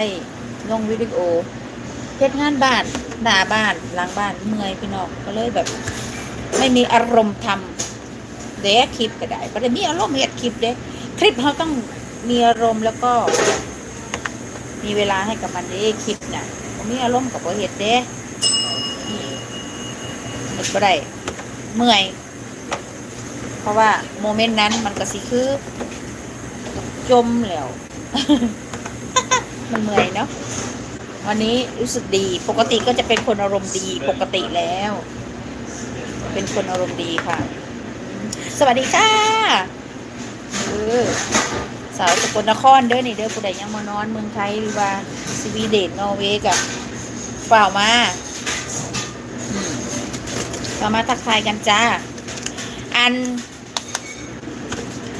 ไลงวิดีโอเฮ็ดงานบ้านหน้าบ้านหลังบ้านเมื่อยพี่น้องก็เลยแบบ ไม่มีอารมณ์ทำเด็กคลิปก็ได้ประเดี๋ยวมีอารมณ์เฮ็ดคลิปเด็กคลิปเขาต้องมีอารมณ์แล้วก็ มีเวลาให้กับมันเด้คลิปน่ะบ่มีอารมณ์กับเฮ็ดเด้อืมเฮ็ดบ่ได้เมื่อย เพราะว่าโมเมนต์นั้นมันก็สิคือจมแล้ว มันเมื่อยเนาะวันนี้รู้สึกดีปกติก็จะเป็นคนอารมณ์ดีปกติแล้ว เป็นคนอารมณ์ดีค่ะ สวัสดีค่ะเออสาวสกลนครเด้อนี่เด้อผู้ใดยังมานอนเมืองไทยหรือว่าสวีเดนนอร์เวย์กับเปล่ามาเรามาทักทายกันจ้า อัน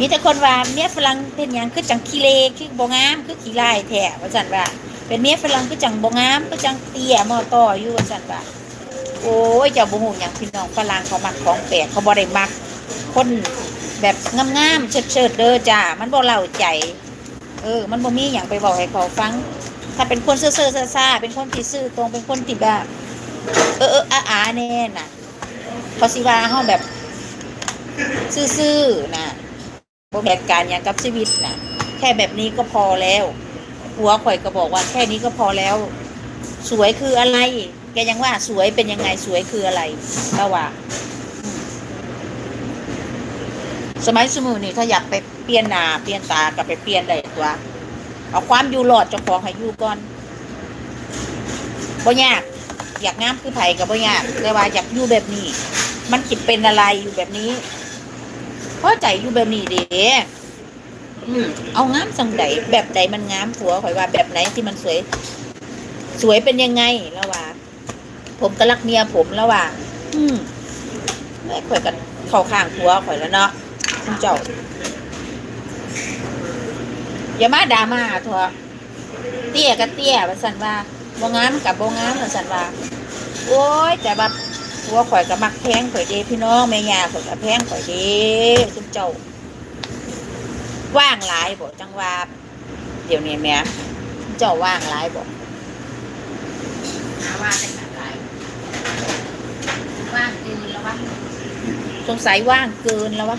มีแต่คนว่าเมียฝรั่งเป็นหยังคือจังขี้เลคือบ่งามคือขี้ลายแท้ว่าซั่นว่า เป็นเมียฝรั่งคือจังบ่งามคือจังเตี้ยมอต่ออยู่ว่าซั่นว่าโอ้ยเจ้าบ่ฮู้หยังพี่น้องฝรั่งเขามักของแปลกเขาบ่ได้มัก คนแบบงามๆเชิดๆเด้อจ้ามันบ่เล่าใจ เออ มันบ่มีหยังไปบอกให้เขาฟัง ถ้าเป็นคนซื่อๆซ่าๆเป็นคนที่ซื่อตรงเป็นคนที่แบบ เออเอออาอาแน่น่ะเขาสิว่าเฮาแบบ ซื่อๆนะ บ่แผนการอย่างกับชีวิตนะแค่แบบนี้ก็พอแล้วหัวข่อยก็บอกว่าแค่นี้ก็พอแล้ว สวยคืออะไร แกยังว่าสวยเป็นยังไงสวยคืออะไรก็ว่า สมัยสมุนี่ถ้าอยากไปเปลี่ยนหน้าเปลี่ยนตาก็ไปเปลี่ยนได้ตัวเอาความอยู่รอดเจ้าของให้อยู่ก่อนบ่ยาก อยากงามคือไผก็บ่ยากแต่ว่าอยากอยู่แบบนี้ มันจิตเป็นอะไรอยู่แบบนี้ พอใจอยู่แบบนี้เด้อืมเอางามสังใดแบบใดมันงามผัวข่อยว่าแบบไหนที่มันสวย สวยเป็นยังไงแล้วว่า ผมก็รักเมียผมแล้วว่า อืมแม่ข่อยกันเข้าข้างผัวข่อยแล้วเนาะคุณเจ้าอย่ามาด่ามาเถอะเตี้ยกับเตี้ยว่าสันว่าบ่งามกับบ่งามว่าสันว่าโอ้ยแต่ว่า ผัวข่อยก็มักแพงข่อยเด้พี่น้องแม่ย่าข่อยก็แพงข่อยเด้คุณเจ้า ว่างหลายบ่จังว่า เดี๋ยวนี้แม่คุณเจ้าว่างหลายบ่หาว่าจังหลายว่างเกินแล้ววะสงสัยว่างเกินแล้ววะ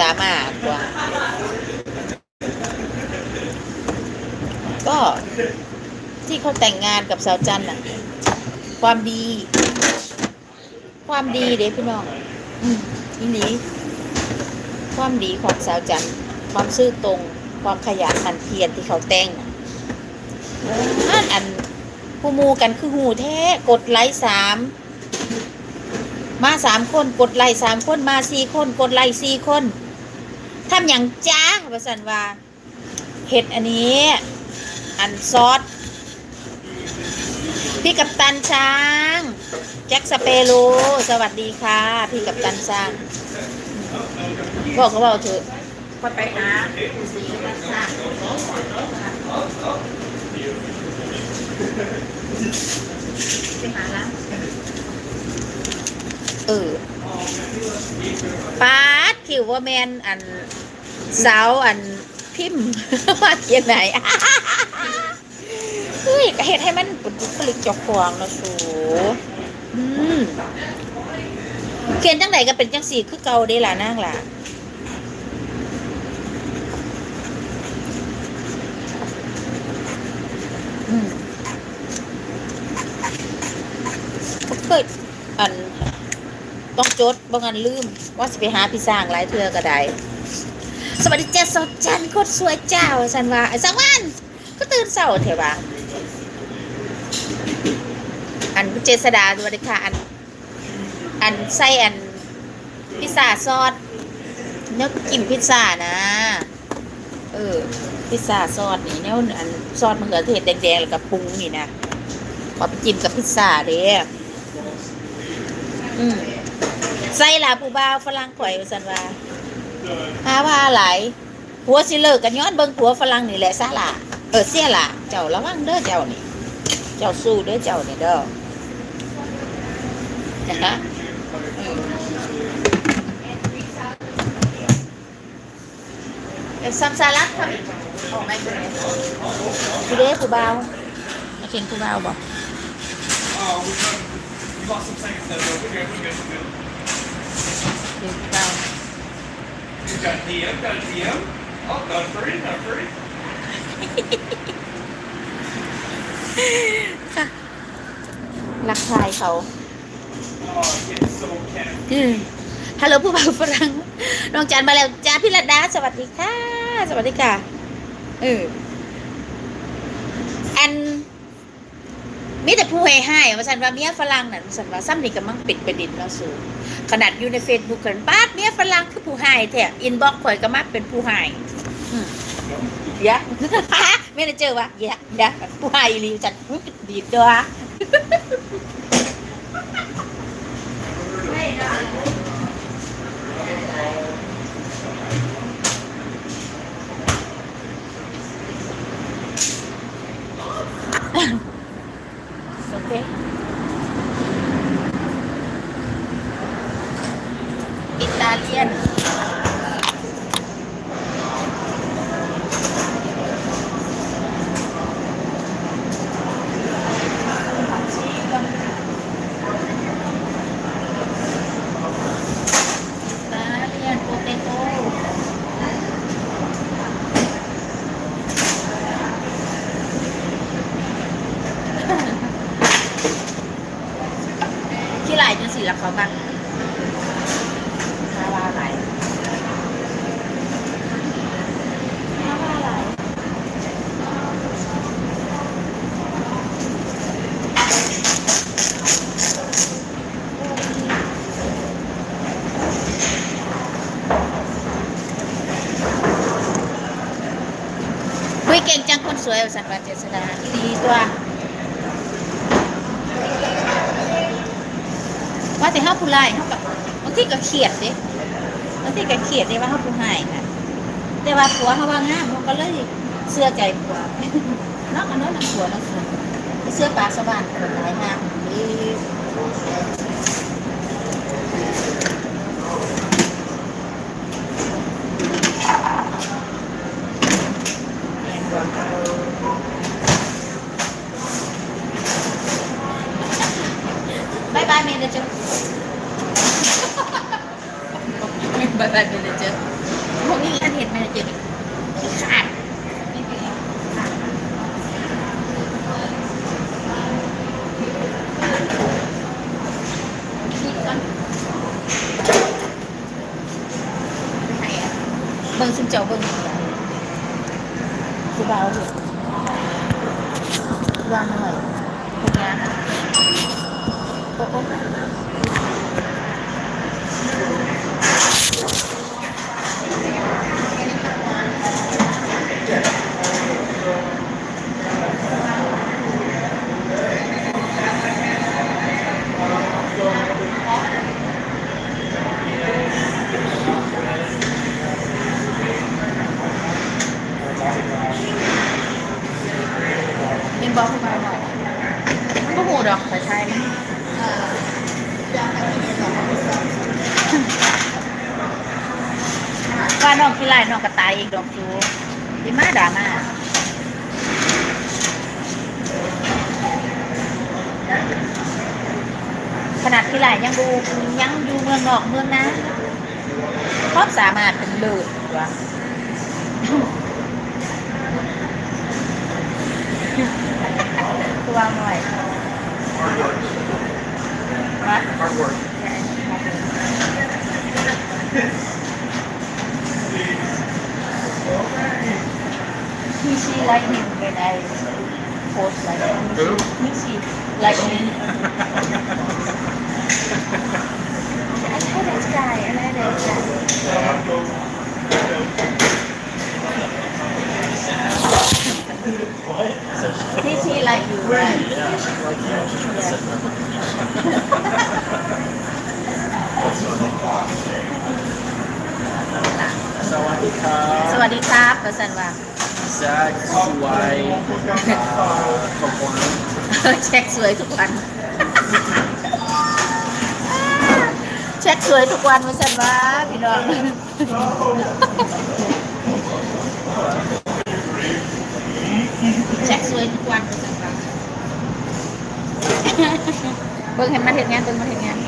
ตามมาตัว ก็ที่ เขาแต่งงานกับสาวจันน่ะ ความดี ความดีเด้พี่น้อง อืมนี่นี้ความดีของสาวจันความซื่อตรง ความขยันหมั่นเพียรที่เขาแต่งน่ะอันอันผู้มูกันคือหูแท้กดไลค์สามมาสามคนกดไลค์สามคนมาสี่คน กดไลค์สี่คนทำอย่างจ้าประสันว่าเห็ดอันนี้ อันซอส ตันช้าง แจ็คสเปโรสวัสดีค่ะ พี่กับตันช้างบอกเขาบอกเถอะไปไปหาสีกับช้างไปหาแล้วเออปาดคิวว่าแมนอันสาวอันพิมพ์มาเขียนไหน เฮ้ยก็เฮ็ดให้มันป็นบุคลิกเจ้าของนะสูอืมเขียนจังไดก็เป็นจังสี่คือเก่าเด้ล่ะนางล่ะเคยอันต้องจดบ่งั้นลืม ว่าสิไปหาพี่สร้างหลายเทื่อก็ได้สวัสดีเจ้าสดจันทร์โคตรสวยเจ้าสันว่าไอ้สังวัน ก็ตื่นเช้าเถอะว่าอันเจษดาสวัสดีค่ะ อัน อันไส้อันพิซซ่าซอสเนื้อกินพิซซ่านะ เออ พิซซ่าซอสนี่เนี่ยอันซอสมะเขือเทศแดงๆแล้วก็ปรุงนี่นะขอไปจิ้มกับพิซซ่าเด้อืมไส้ลาปูบาวฝรั่งข่อยสันว่าหาว่าหลายผัวสิเลิกกันย้อนเบิ่งผัวฝรั่งนี่แหละซะล่ะ เออเสียล่ะเจ้าระวังเด้อเจ้านี่ เจ้าสู้เด้อเจ้านี่เด้อนะคะอืมเดี๋ยวซัมซารักครับออกไหมคุณคุณเด้ผู้เบามาเข่งผู้เบาบอก Oh, we've got, we've got some seconds there, but we're good, we're good, we're good. เข่งผู้เบา We've got DM, got a DM. Oh, not free, not free. ค่ะ รักทายเขาอืมฮัลโหลผู้บ่าวฝรั่งน้องจันมาแล้วจ้าพี่รัตดาสวัสดีค่ะ สวัสดีค่ะ เออ อันมีแต่ผู้ให้ให้ว่าสันว่าเมียฝรั่งน่ะว่าสันว่าซ้ำนี่ก็มั่งปิดประเด็นเนาสูงขนาดอยู่ในเฟซบุ๊กกันป้าเมียฝรั่งคือผู้ให้แท้อินบ็อกข่อยก็มักเป็นผู้ให้ ยอะไม่ได้เจอวะเดี๋ยอะเดี๋ยอะผู้ให้อีหลีจันอุ๊ยดีดตัวไม่ได้โอเคอิตาเลียน อิตาเลียนโปเตโต้ที่ไหลจนสีละเขาบ้างฮาวาไหลฮาวาไหลคุย เก่งจังคนสวยสันวาเจษดาดีตัวว่าแต่ห้าผู้ไล่เขากับบางทีก็เขียดด้บางทีก็เขียดเด้ว่าห้าผู้ให้ค่ะแต่ว่าผัวเขาว่างามเขาก็เลยเสื้อใจผัวนอกอันนั้นผัวนะเสื้อเสื้อปลาสวรรค์คนหลายงามดีบายบายเมนเจอร์ บายบายเมนเจอร์พวกนี้อันเห็นเมนเจอร์ขาดไม่เป็นไรขาด คิดก่อนไหนอะเบิ่งซึ่งเจ้าเบิ่งคือเบาอยู่วางหน่อยพวกนี้โอ้โอ้เป็นบอกคือเบาหน่อยมันก็หูดอกแต่ใช่ไหมว่าน้องพี่ไล่น้องกระตายเองดอกจูดีมาด่ามาขนาดพี่ไล่ยังดูยัง ดูเมืองนอกเมืองนะความสามารถเป็นเลิศวะตัวหน่อยมาที่ชีไลน์หนึ่งเป็นไอโพสไลน์ที่ชีไลน์หนึ่ง like that guy. I like that guy. He she like you, right? Yeah. สวัสดีครับ สวัสดีครับประสันว่าแซคสวยอ่าขอบคุณเช็คสวยทุกวัน เช็คสวยทุกวันประสันว่าพี่น้องแจ็คสวยทุกวันเลยจังๆเบิ่งเห็นมันเห็นงานเบิ่งมันเห็นงาน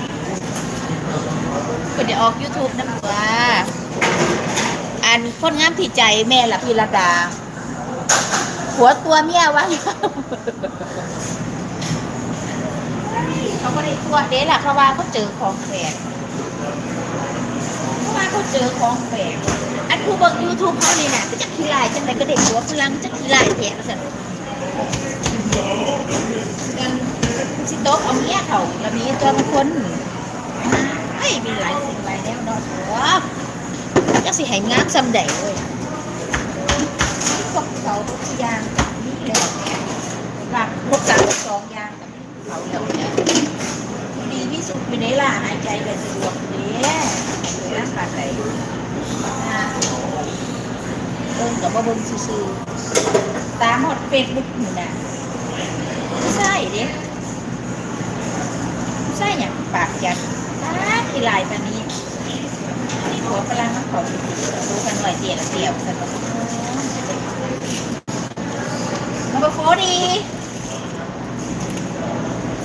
เพิ่นจะออก YouTube นำตัวอันคนงามที่ใจแม่ละพี่รดาหัวตัวเมียวะเขาก็ได้ตัวเด้ล่ะเขาะว่าเขาเจอของแปลก เขาเจอของแปลกอันผู้เบิ่งยูทูบเขานี่น่ะก็จะขี้ลายจังไรก็เด็กหัวพลังจะขี้ลายแท้สั่นกันสิโต๊ะเอาเมียเขาแล้วมีตัวบางคนเอ้ยมีหลายสิ่งหลายแนวเนาะโอ้จักสิให้งามซำใดเว้ยพวกเขาทุกอย่างนี่เลยหลักพวกสามสองอย่างกับเขาแล้วเนี่ย อยู่ในล่ะหายใจเลยสะดวกเนี่ยร่างกายไหนเบิ่งกับว่าเบิ่งซื่อๆตามหมดเฟซบุ๊กนี่นะไม่ใช่เด้ไม่ใช่อย่างปากจัดตาที่ลายปานนี้นี่หัวพลังมันขอดูดูกันหน่อยเดียวเดียวกันมาโฟดี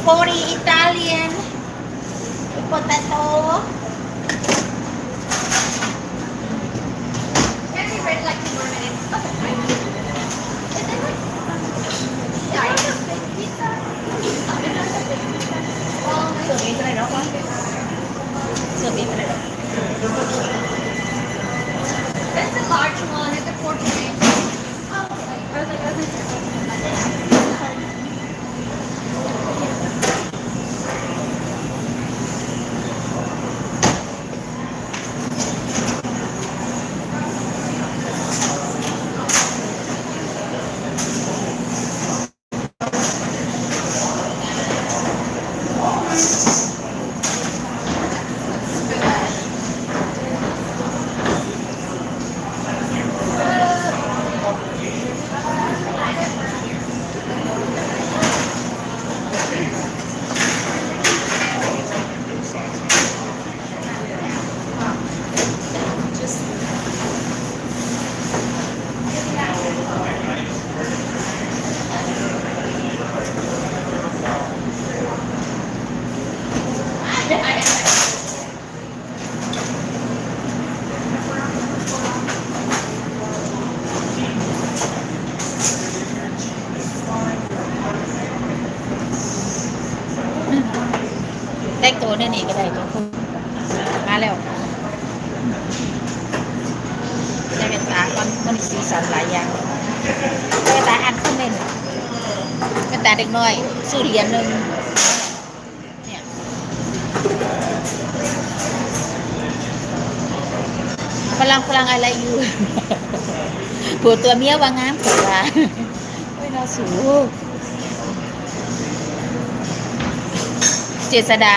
โฟดีอิตาเลียน ปวดตาโต we wait like two more minutes? Yeah, I just make pizza. เสิร์ฟเองอะไรเนาะเสิร์ฟเองอะไรเนาะ That's a large one. It's a portrait. Oh, okay. I was like, I was like, just แต่งตัวเนี่ยนี่ก็ได้ตัวมาแล้วได้เป็นตามันมันมีสีสันหลายอย่างเป็นตาอันคอมเมนต์เป็นตาเด็กน้อยซื้อ เหรียญหนึ่งเนี่ยพลังพลังอะไรอยู่ผัวตัวเมียว่างามกว่าไม่น่าสูเจษดา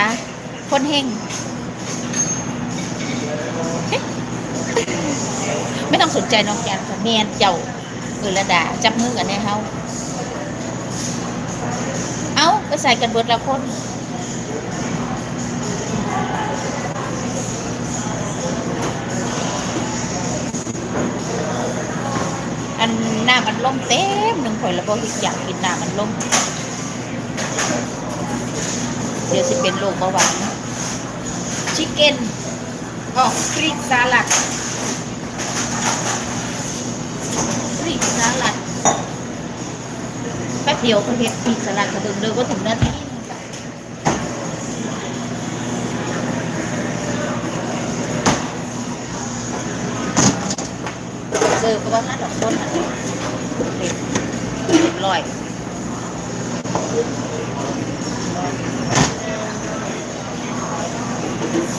คนเฮงไม่ต้องสนใจน้องแกนค่ะเมียนเจ้าเออระดา จับมือกันในเฮา เอาไปใส่กันเบิดละคนอันหน้ามันล่มเต็มหนึ่งข่อยแล้วบอกอยากกินหน้ามันล่มเดี๋ยวสิเป็นโรคเบาหวานชิคเก้นออกรีกสลัดกรีกสลัด เดียวก็เฮ็ดกรีกสลัดกระดึงเดินก็ถึงนาทีหนึ่งจ้ะเจอก็ว่าน่าดอกต้นอะเด็ดเรียบร้อย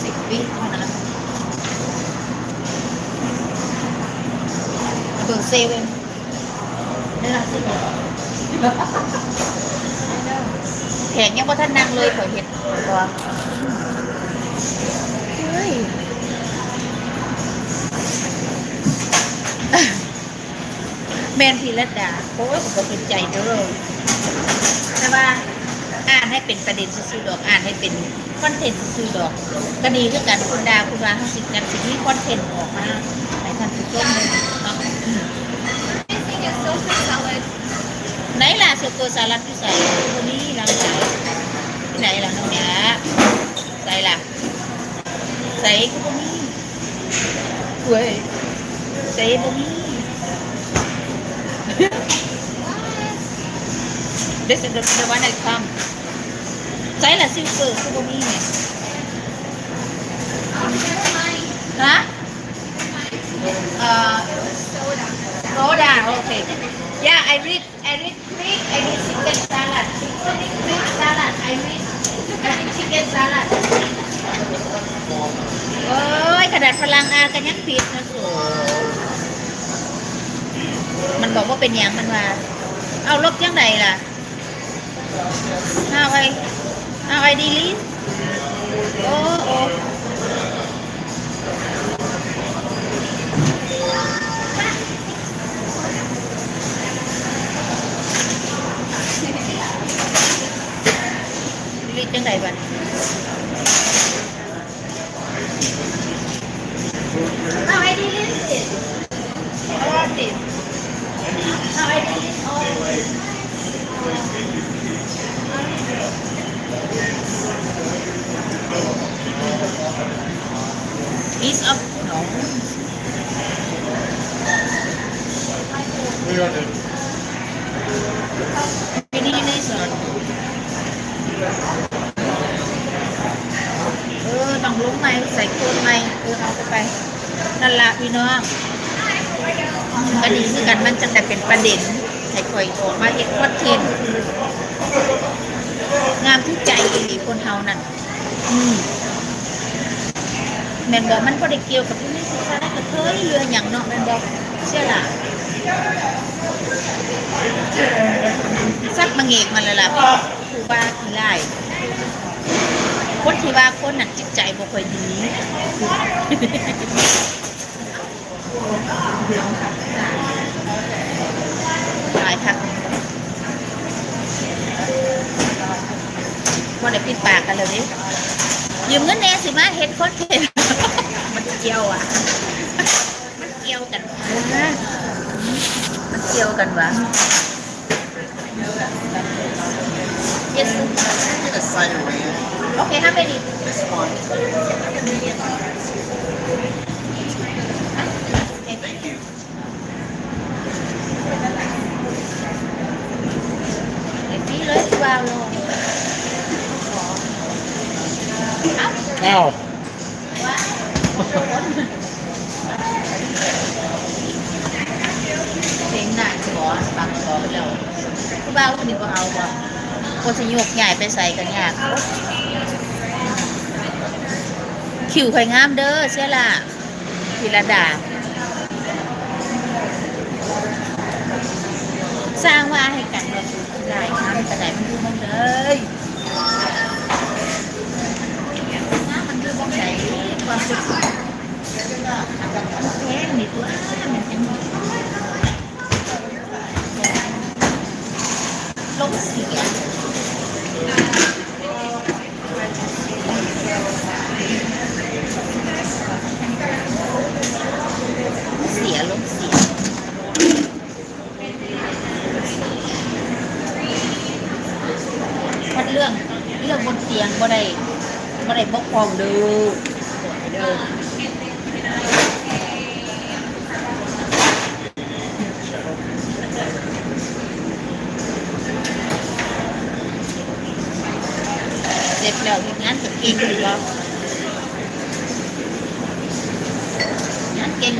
สิบวิเท่านั้นแหละเบิ่งเซเว่นนี่ละสิ แขกยังบ่ทันนั่งเลยข่อยเห็ดตัวเฮ้ยแมนพีรัตดาโอ้ยผมก็เห็นใจเด้อแต่ว่าอ่านให้เป็นประเด็นซื่อดอกอ่านให้เป็นคอนเทนต์ซื่อดอกก็ดีคือกันคุณดาคุณวาเขาสิกันสิ่งที่คอนเทนต์ออกมาให้ท่านผู้ชมเลยเนาะอืม เกอร์สลัดที่ใส่ตัวนี้หลังไหนที่ไหนหลังเนี้ยใส่ล่ะใส่ก็บ่มีเว้ยใส่บ่มี This is the, the one that come ใส่ละซิลเกอร์ก็บ่มีไง Never mind. ฮะเอ่อ Soda. Soda, okay. Yeah, I read, I read I read chicken salad. I read Greek salad, I read, I read chicken salad. โอ้ยขนาดฝรั่งอ่านกันยังผิดนะสูมันบอกว่าเป็นอย่างมันว่า เอาลบยังไงล่ะ How I, how I delete? โอ้โอ้ delete ยังไงบ้าง No, I deleted it. All of this. No, I deleted all of it. Piece of no. We got it. ไม่ดีในสอนเออต้องลงไหมใส่โคนไหมเออเอาเข้าไปนั่น ละพี่น้องก็ดีคือกันมันจะแต่เป็นประเด็นให้คอยออกมาเห็นคอนเทนงามทุกใจอีหลีคนเฮานั่นอืมแมนบอกมันก็ได้เกี่ยวกับที่นี่ศึกษาได้กระเทยเรืออย่างเนาะแมนบอกเชื่อล่ะสักมังเอกมันเลยล่ะคูบาขี้ไล่คนที่ว่าคนนั้นจิตใจบ่ค่อยดี หลายทักว่าได้ปิดปากกันเลยดิยืมเงินแน่สิมาเฮ็ดคอนเทนต์มันเกี่ยวอะ มันเกี่ยวกันวะมันเกี่ยวกันวะ Yes. Get a cider man. Okay, how many? This one. Thank you. ไอ้พี่เลยที่วางลงเอ้า Ow. เพลงหนักขอฟังขอไปแล้วผู้บ่าวคนนี้ก็เอาบ่ก็จะยกใหญ่ไปใส่กันยากคิวข่อยงามเด้อเสียล่ะพิรดาสร้างว่าให้กันเราได้ทำแต่ไหนมันดูมอง เลยน้ำมันดูมองไหนความสุขแพงนี่ตัวมันเป็นลงเสียเสียลงเสีย มันเรื่องเรื่องบนเตียง บ่ได้บ่ได้บกพร่องเด้อเด้อเสร็จแล้วงานก็เก่งอยู่บ่งานเก่ง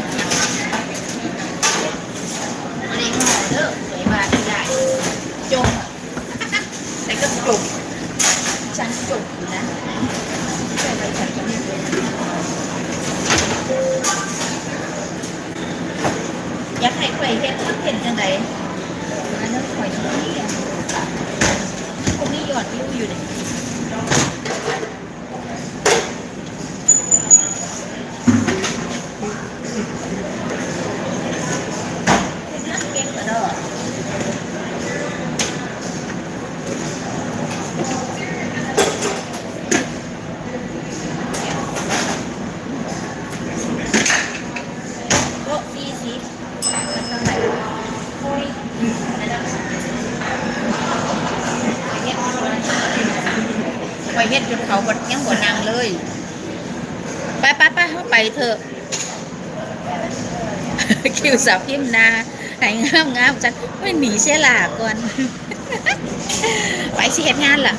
บ่ได้ห่อเด้อสวยมากได้จง แต่ก็จุกฉันจุกอยู่นะใช่ไหมฉันจะไม่รู้อยากให้ใครเห็นมันเห็นจังไดอันนั้นข่อยนี่อะพวกนี้ยอดวิวอยู่เนี่ยเป็นนักเก่งกระโดด โต๊ะสี่สิบมันเท่าไหร่โอ้ย ฮ็ดจนเขาบดยังบ่นางเลย ไปไปไปเข้าไปเถอะ คิว สาวพิมนาให้งามงามจังไม่หนีเสียหลาก่อน ไปสิเช็ดงานล่ะ